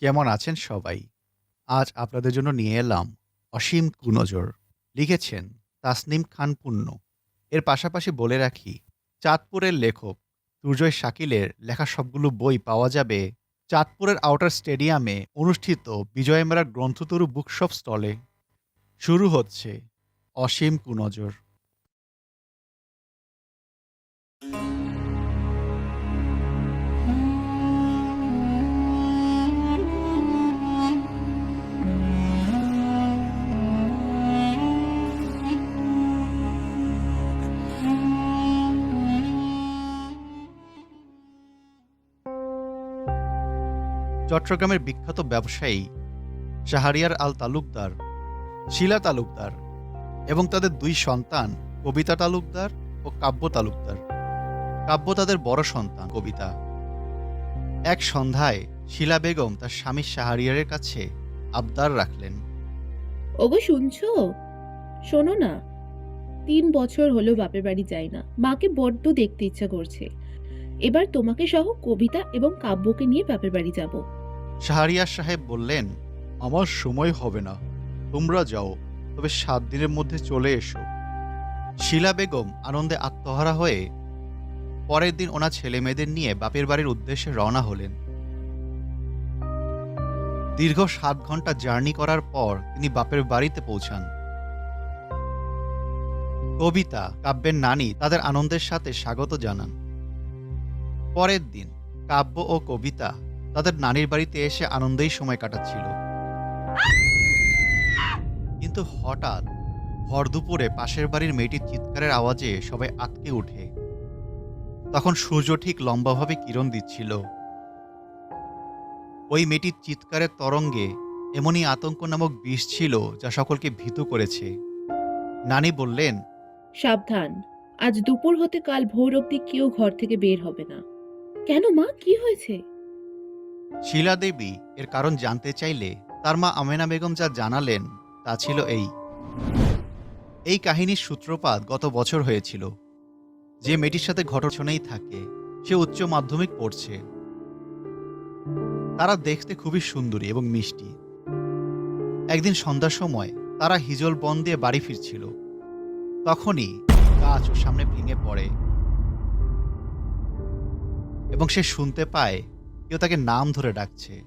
কেমন আছেন সবাই? আজ আপনাদের জন্য নিয়ে এলাম অসীম কুনজর। লিখেছেন তাসনিম খান পুণ্য। এর পাশাপাশি বলে রাখি, চাঁদপুরের লেখক দুর্জয় শাকিলের লেখা সবগুলো বই পাওয়া যাবে চাঁদপুরের আউটার স্টেডিয়ামে অনুষ্ঠিত বিজয় মেলার গ্রন্থতরু বুকশপ স্টলে। শুরু হচ্ছে অসীম কুনজর। চট্টগ্রামের বিখ্যাত ব্যবসায়ী শাহরিয়ার আল তালুকদার, শিলা তালুকদার এবং তাদের দুই সন্তান, কবিতা তালুকদার ও কাব্য তালুকদার। কাব্য তাদের বড় সন্তান, কবিতা। এক সন্ধ্যায় শিলা বেগম তার স্বামী শাহরিয়ারের কাছে আবদার রাখলেন। ওগো, শুনছো? শোনো না, তিন বছর হলো বাপের বাড়ি যাই না। মাকে বড্ড দেখতে ইচ্ছা করছে। এবার তোমাকে সহ কবিতা এবং কাব্যকে নিয়ে বাপের বাড়ি যাব। শাহরিয়ার সাহেব বললেন, আমার সময় হবে না, তোমরা যাও, তবে সাত দিনের মধ্যে চলে এসো। শিলা বেগম আনন্দে আত্মহারা হয়ে পরের দিন ওনার ছেলে মেয়েদের নিয়ে বাপের বাড়ির উদ্দেশ্যে রওনা হলেন। দীর্ঘ সাত ঘণ্টা জার্নি করার পর তিনি বাপের বাড়িতে পৌঁছান। কবিতা, কাব্যের নানি তাদের আনন্দের সাথে স্বাগত জানান। পরের দিন কাব্য ও কবিতা তাদের নানির বাড়িতে এসে আনন্দেই সময় কাটাচ্ছিল। কিন্তু হঠাৎ ভর দুপুরে পাশের বাড়ির মেয়েটির চিৎকারের আওয়াজে সবাই আটকে ওঠে। তখন সূর্য ঠিক লম্বাভাবে কিরণ দিচ্ছিল। ওই মেয়েটির চিৎকারের তরঙ্গে এমনই আতঙ্ক নামক বিষ ছিল যা সকলকে ভীতু করেছে। নানি বললেন, সাবধান। আজ দুপুর হতে কাল ভোর অবধি কেউ ঘর থেকে বের হবে না। কেন মা? কি হয়েছে? শিলা দেবী এর কারণ জানতে চাইলে তার মা আমেনা বেগম যা জানালেন, তা ছিল এই। এই কাহিনীর সূত্রপাত গত বছর হয়েছিল। যে মেয়েটির সাথে ঘটছনেই থাকে, সে উচ্চ মাধ্যমিক পড়ছে। তারা দেখতে খুবই সুন্দরী এবং মিষ্টি। একদিন সন্ধ্যার সময় তারা হিজল বন দিয়ে বাড়ি ফিরছিল। তখনই গাছ ওর সামনে ভেঙে পড়ে এবং সে শুনতে পায় কেউ তাকে নাম ধরে ডাকছে।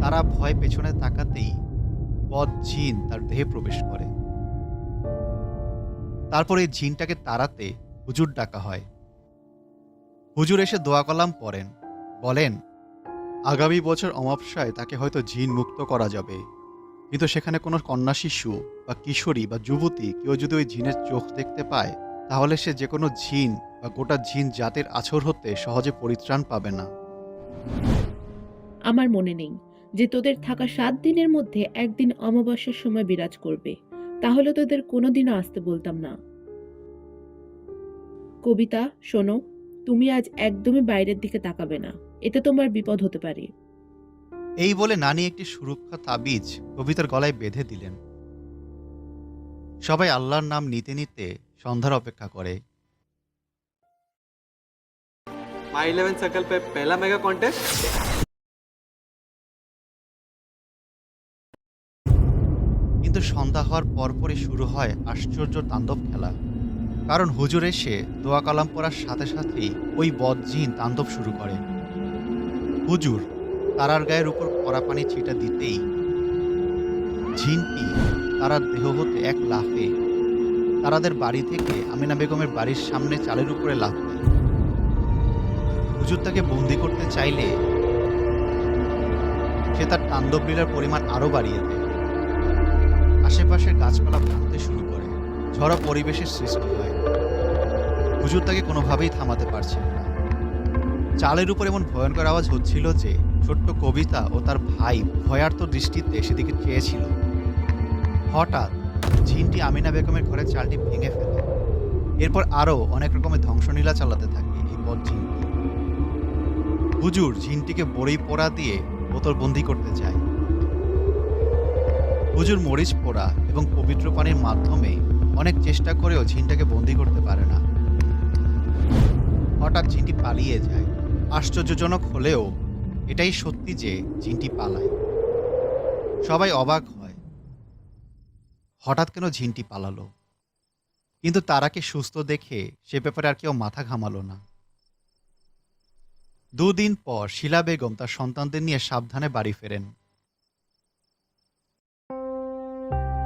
তারা ভয় পেছনে তাকাতেই বদ জিন তার দেহে প্রবেশ করে। তারপর এই জিনটাকে তাড়াতে হুজুর ডাকা হয়। হুজুর এসে দোয়া কলাম পড়েন, বলেন, আগামী বছর অমাবস্যায় তাকে হয়তো জিন মুক্ত করা যাবে। কিন্তু সেখানে কোনো কন্যা শিশু বা কিশোরী বা যুবতী কেউ যদি ওই জিনের চোখ দেখতে পায় তাহলে সে যে কোনো ঝিন বা গোটা ঝিন জাতের আছর হতে সহজে পরিত্রাণ পাবে না। আমার মনে নেই যে তোদের থাকা সাত দিনের মধ্যে একদিন অমাবস্যার সময় বিরাজ করবে। তাহলে তোদের কোনোদিনও আসতে বলতাম না। কবিতা শোনো তুমি আজ একদমই বাইরের দিকে তাকাবে না। এতে তোমার বিপদ হতে পারে। এই বলে নানি একটি সুরক্ষা তাবিজ কবিতার গলায় বেঁধে দিলেন। সবাই আল্লাহর নাম নিতে নিতে সন্ধ্যার অপেক্ষা করে माई इलेवन सर्कल पे पहला मेगा कॉन्टेस्ट কিন্তু সন্ধ্যা হওয়ার পরপরই শুরু হয় আশ্চর্য তাণ্ডব খেলা কারণ হুজুর এসে দোয়া কালাম পড়ার সাথে সাথেই ওই বদজিন তাণ্ডব শুরু করে হুজুর তারার গায়ের উপর কড়া পানি ছিটা দিতেই ঝিনটি তারার দেহ হতে এক লাফে তারাদের বাড়ি থেকে আমিনা বেগমের বাড়ির সামনে চালের উপরে লাফ দেয়। হুজুর তাকে বন্দি করতে চাইলে সে তার তাণ্ডব লীলার পরিমাণ আরও বাড়িয়ে দেয়। আশেপাশের গাছপালা ভাঙতে শুরু করে ঝড়া পরিবেশের সৃষ্টি হয়। হুজুর তাকে কোনোভাবেই থামাতে পারছেন না। চালের উপর এমন ভয়ঙ্কর আওয়াজ হচ্ছিল যে ছোট্ট কবিতা ও তার ভাই ভয়ার্ত দৃষ্টিতে সেদিকে চেয়েছিল। হঠাৎ ঝিনটি আমিনা বেগমের ঘরের চালটি ভেঙে ফেলে। এরপর আরও অনেক রকমের ধ্বংসলীলা চালাতে থাকে এই পথ ঝিনটি হুজুর ঝিনটিকে বড়ি পোড়া দিয়ে বোতলবন্দি করতে চায়। হুজুর মরিচ পোড়া এবং পবিত্র পানির মাধ্যমে অনেক চেষ্টা করেও ঝিনটাকে বন্দি করতে পারে না। হঠাৎ ঝিনটি পালিয়ে যায়। আশ্চর্যজনক হলেও এটাই সত্যি যে ঝিনটি পালায়। সবাই অবাক হয়। হঠাৎ কেন ঝিনটি পালালো? কিন্তু তারাকে সুস্থ দেখে সে ব্যাপারে আর কেউ মাথা ঘামালো না। দুদিন পর শিলা বেগম তার সন্তানদের নিয়ে সাবধানে বাড়ি ফেরেন।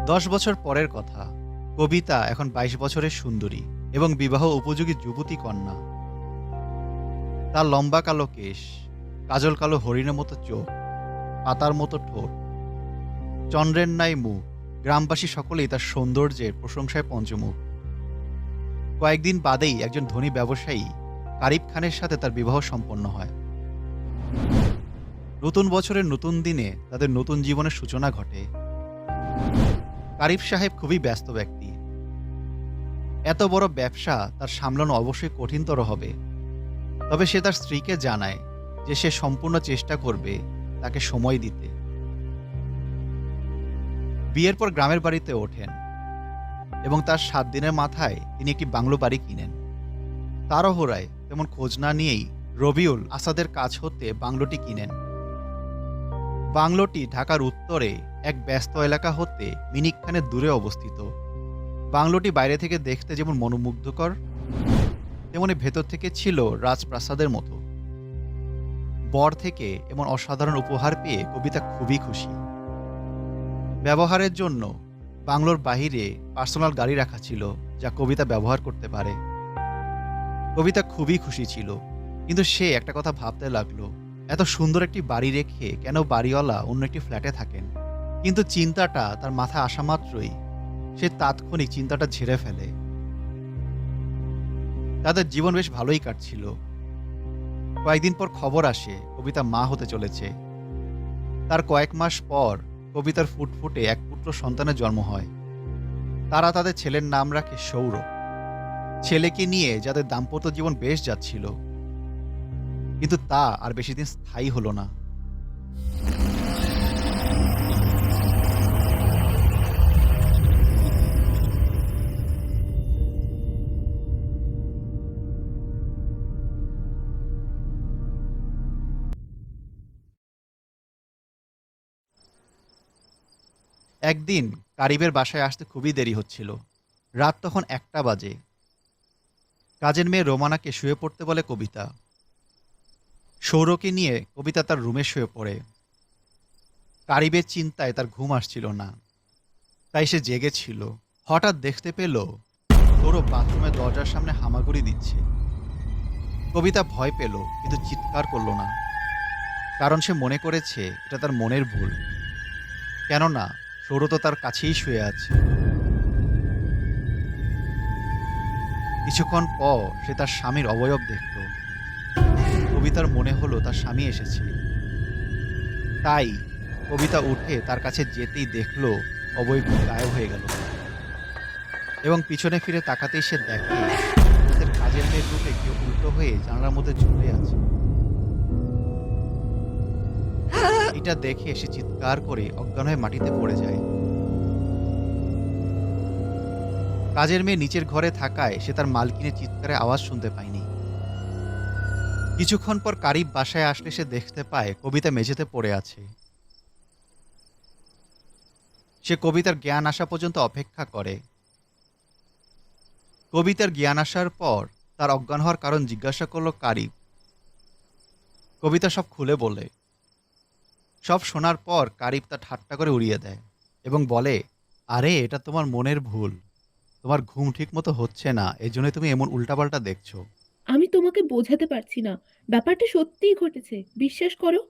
দশ বছর পরের কথা, কবিতা এখন বাইশ বছরের সুন্দরী এবং বিবাহ উপযোগী যুবতী কন্যা। তার লম্বা কালো কেশ, কাজল কালো হরিণের মতো চোখ, পাতার মতো ঠোঁট, চন্দ্রের ন্যায় মুখ গ্রামবাসী সকলেই তার সৌন্দর্যের প্রশংসায় পঞ্চমুখ। কয়েকদিন বাদেই একজন ধনী ব্যবসায়ী কারিব খানের সাথে তার বিবাহ সম্পন্ন হয়। নতুন বছরের নতুন দিনে তাদের নতুন জীবনের সূচনা ঘটে। কারিব সাহেব খুবই ব্যস্ত ব্যক্তি। এত বড় ব্যবসা তার সামলানো অবশ্যই কঠিনতর হবে। তবে সে তার স্ত্রীকে জানায় যে সে সম্পূর্ণ চেষ্টা করবে তাকে সময় দিতে। বিয়ের পর গ্রামের বাড়িতে ওঠেন এবং তার সাত দিনের মাথায় তিনি একটি বাংলো বাড়ি কিনেন। তারহরায় তেমন খোঁজ না নিয়েই রবিউল আসাদের কাছ হতে বাংলোটি কিনেন। বাংলোটি ঢাকার উত্তরে এক ব্যস্ত এলাকা হতে মিনিকখানের দূরে অবস্থিত। বাংলোটি বাইরে থেকে দেখতে যেমন মনোমুগ্ধকর, তেমনি ভেতর থেকে ছিল রাজপ্রাসাদের মতো। বর থেকে এমন অসাধারণ উপহার পেয়ে কবিতা খুবই খুশি। ব্যবহারের জন্য বাংলোর বাহিরে পার্সোনাল গাড়ি রাখা ছিল যা কবিতা ব্যবহার করতে পারে। কবিতা খুবই খুশি ছিল, কিন্তু সে একটা কথা ভাবতে লাগল, এত সুন্দর একটি বাড়ি রেখে কেন বাড়িওয়ালা অন্য একটি ফ্ল্যাটে থাকেন? কিন্তু চিন্তাটা তার মাথায় আসা মাত্রই সে তাৎক্ষণিক চিন্তাটা ঝেড়ে ফেলে। তাদের জীবন বেশ ভালোই কাটছিল। কয়েকদিন পর খবর আসে কবিতা মা হতে চলেছে। তার কয়েক মাস পর কবিতার ফুটফুটে এক পুত্র সন্তানের জন্ম হয়। তারা তাদের ছেলের নাম রাখে সৌরভ। ছেলেকে নিয়ে যাদের দাম্পত্য জীবন বেশ যাচ্ছিল। কিন্তু তা আর বেশি দিন স্থায়ী হলো না। একদিন কারিবের বাসায় আসতে খুবই দেরি হচ্ছিল। রাত তখন একটা বাজে। কাজের মেয়ে রোমানাকে শুয়ে পড়তে বলে কবিতা। সৌরকে নিয়ে কবিতা তার রুমে শুয়ে পড়ে। কারিবের চিন্তায় তার ঘুম আসছিল না। তাই সে জেগেছিল হঠাৎ দেখতে পেল, সৌরভ বাথরুমের দরজার সামনে হামাগুড়ি দিচ্ছে। কবিতা ভয় পেল, কিন্তু চিৎকার করল না। কারণ সে মনে করেছে এটা তার মনের ভুল। কেননা সৌর তো তার কাছেই শুয়ে আছে। কিছুক্ষণ পর সে তার স্বামীর অবয়ব দেখল। কবিতার মনে হলো তার স্বামী এসেছে। তাই কবিতা উঠে তার কাছে যেতেই দেখল অবয়ব গায়েব হয়ে গেল। এবং পিছনে ফিরে তাকাতেই সে দেখে তাদের কাজের মেয়ে রূপে কেউ উল্টো হয়ে জানলার মধ্যে ঝুলে আছে। এটা দেখে সে চিৎকার করে অজ্ঞান হয়ে মাটিতে পড়ে যায়। কাজের মেয়ে নিচের ঘরে থাকায় সে তার মালকিনের চিৎকারে আওয়াজ শুনতে পায়নি। কিছুক্ষণ পর কারিব বাসায় আসলে সে দেখতে পায় কবিতা মেঝেতে পড়ে আছে। সে কবিতার জ্ঞান আসা পর্যন্ত অপেক্ষা করে। কবিতার জ্ঞান আসার পর তার অজ্ঞান হওয়ার কারণ জিজ্ঞাসা করল কারিব কবিতা সব খুলে বলে। সব শোনার পর কারিব তা ঠাট্টা করে উড়িয়ে দেয় এবং বলে আরে এটা তোমার মনের ভুল। তোমার ঘুম ঠিক মতো হচ্ছে না এই জন্যই তুমি এমন উল্টাপাল্টা দেখছ। আমি তোমাকে বোঝাতে পারছি না। ব্যাপারটা সত্যিই ঘটেছে বিশ্বাস করো?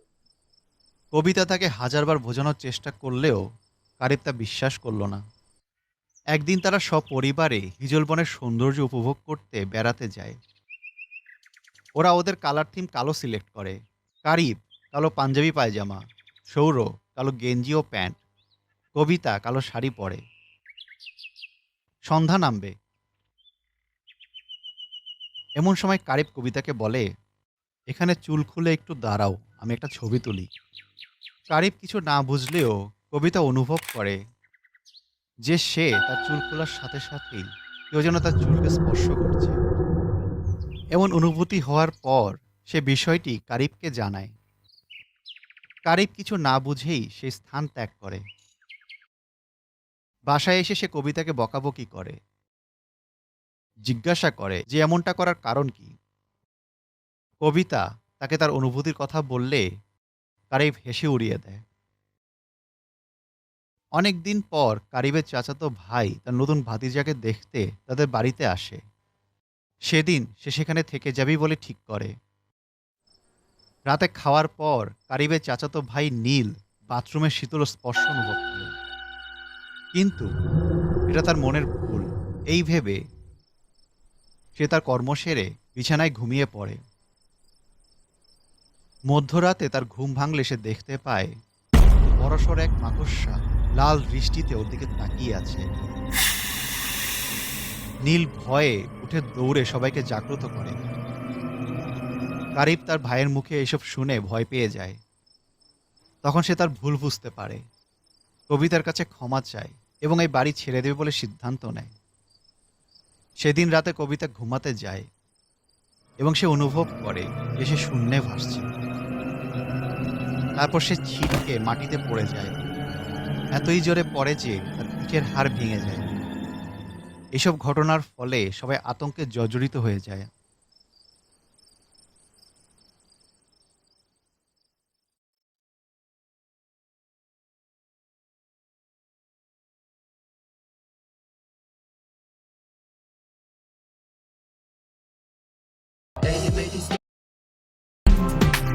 কবিতা তাকে হাজারবার বোঝানোর চেষ্টা করলেও কারিব তা বিশ্বাস করল না। একদিন তারা সপরিবারে হিজলবনের সৌন্দর্য উপভোগ করতে বেড়াতে যায়। ওরা ওদের কালার থিম কালো সিলেক্ট করে। কারিব কালো পাঞ্জাবি পায়জামা সৌর কালো গেঞ্জি ও প্যান্ট। কবিতা, কালো শাড়ি পরে। সন্ধ্যা নামবে। এমন সময় কারিব কবিতাকে বলে, এখানে চুল খুলে একটু দাঁড়াও, আমি একটা ছবি তুলি। কারিব কিছু না বুঝলেও কবিতা অনুভব করে যে সে তার চুল খোলার সাথে সাথেই কেউ যেন তার চুলকে স্পর্শ করছে। এমন অনুভূতি হওয়ার পর সে বিষয়টি কারিবকে জানায়। কারিব কিছু না বুঝেই সে স্থান ত্যাগ করে। বাসায় এসে সে কবিতাকে বকাবকি করে। জিজ্ঞাসা করে যে এমনটা করার কারণ কি? কবিতা তাকে তার অনুভূতির কথা বললে কারিব হেসে উড়িয়ে দেয়। অনেক দিন পর কারিবের চাচাতো ভাই তার নতুন ভাতিজাকে দেখতে তাদের বাড়িতে আসে। সেদিন সে সেখানে থেকে যাবি বলে ঠিক করে। রাতে খাওয়ার পর কারিবের চাচাতো ভাই নীল বাথরুমের শীতল স্পর্শ অনুভব করে কিন্তু এটা তার মনের ভুল। এই ভেবে সে তার কর্ম সেরে বিছানায় ঘুমিয়ে পড়ে। মধ্যরাতে তার ঘুম ভাঙলে সে দেখতে পায়, বড়সড় এক মাকড়সা লাল দৃষ্টিতে ওর দিকে তাকিয়ে আছে। নীল ভয়ে উঠে দৌড়ে সবাইকে জাগ্রত করে। কারিব তার ভাইয়ের মুখে এসব শুনে ভয় পেয়ে যায়। তখন সে তার ভুল বুঝতে পারে। কবিতার কাছে ক্ষমা চায় এবং এই বাড়ি ছেড়ে দেবে বলে সিদ্ধান্ত নেয়। সেদিন রাতে কবিতা ঘুমাতে যায় এবং সে অনুভব করে যে সে শূন্যে ভাসছে। তারপর সে ছিটকে মাটিতে পড়ে যায়। এতই জোরে পড়ে যে তার পিঠের হাড় ভেঙে যায়। এসব ঘটনার ফলে সবাই আতঙ্কে জর্জরিত হয়ে যায়।